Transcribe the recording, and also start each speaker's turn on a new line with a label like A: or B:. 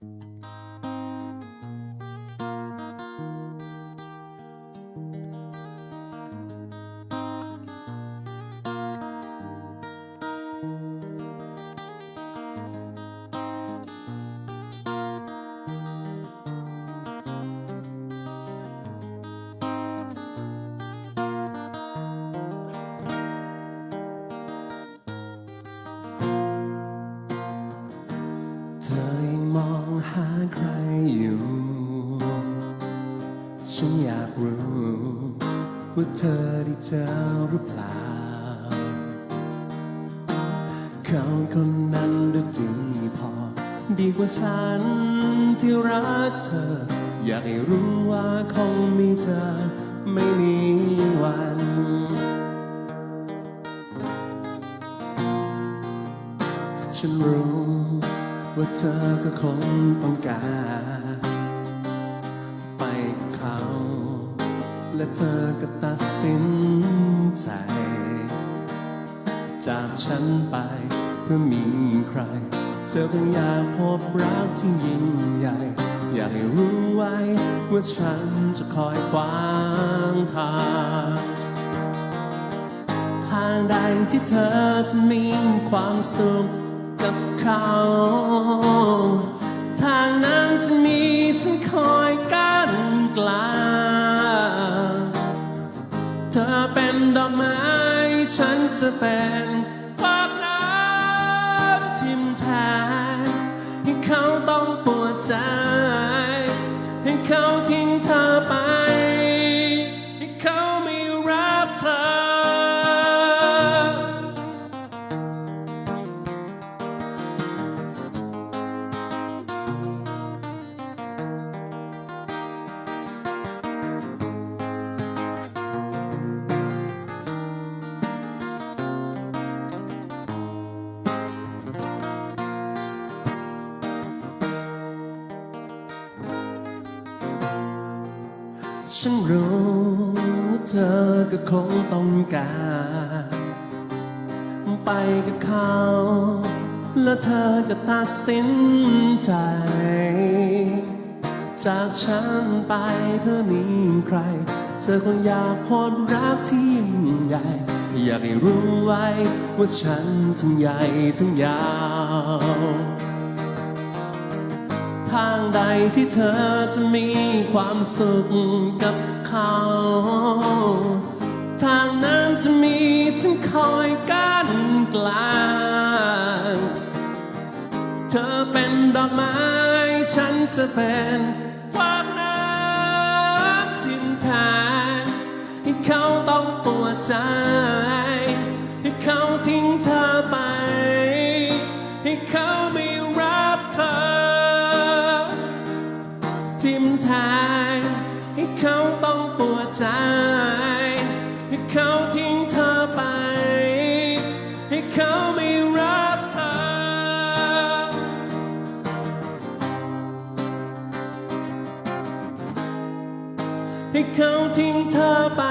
A: เธาใครอยู่ ฉันอยากรู้ ว่าเธอได้เจอหรือเปล่า เขาคนนั้นดูดีพอ ดีกว่าฉันที่รักเธอ อยากให้รู้ว่าคงมีเธอไม่มีวันฉันรู้ ว่าเธอก็คงต้องการ ไปกับเขา และเธอก็ตัดสินใจ จากฉันไปเพื่อมีใคร เธอคงอยากพบรักที่ยิ่งใหญ่ อยากให้รู้ไว้ว่าฉันจะคอยขวางทางทางใดที่เธอจะมีความสุข กับเขา ทางนั้นจะมีฉันคอยกั้นกลางเธอเป็นดอกไม้ ฉันจะเป็นภาพน้ำทิมแทนให้เขาต้องปวดใจ ให้เขาทิ้งเธอไป ให้เขาไม่รักเธอ ฉันรู้ว่าเธอก็คงต้องการ ไปกับเขา แล้วเธอก็ตัดสินใจ จากฉันไปเพื่อมีใคร เธอคงอยากพบรักที่ยิ่งใหญ่ อยากให้รู้ไว้ว่าฉันทั้งใหญ่ทั้งยาว ทางใดที่เธอจะมีความสุขกับเขา ทางนั้นจะมีฉันคอยกั้นกลาง เธอเป็นดอกไม้ ฉันจะเป็นความน้ำทิมแทนให้เขาต้องปวดใจ ให้เขาทิ้งเธอไป ให้เขา เขาทิ้งเธอไป ให้เขาไม่รักเธอ ให้เขาทิ้งเธอไป